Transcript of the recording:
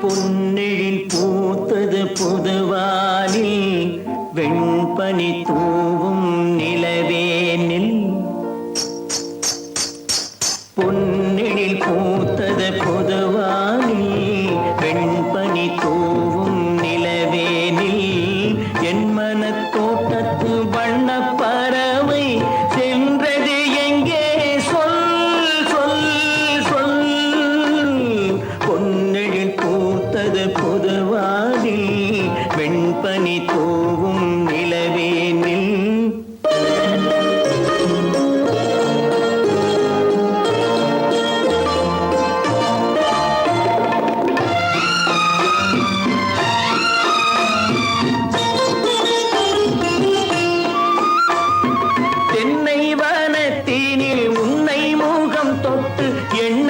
பொன்னெழில் பூத்தது புதுவானில் வெண்பனி தூவும் நிலவேனில் பொன்னெழில் பூத்தது போகும் நிலவேனில் தென்னை வனத்தினில் உன்னை முகம் தொட்டு எண்ண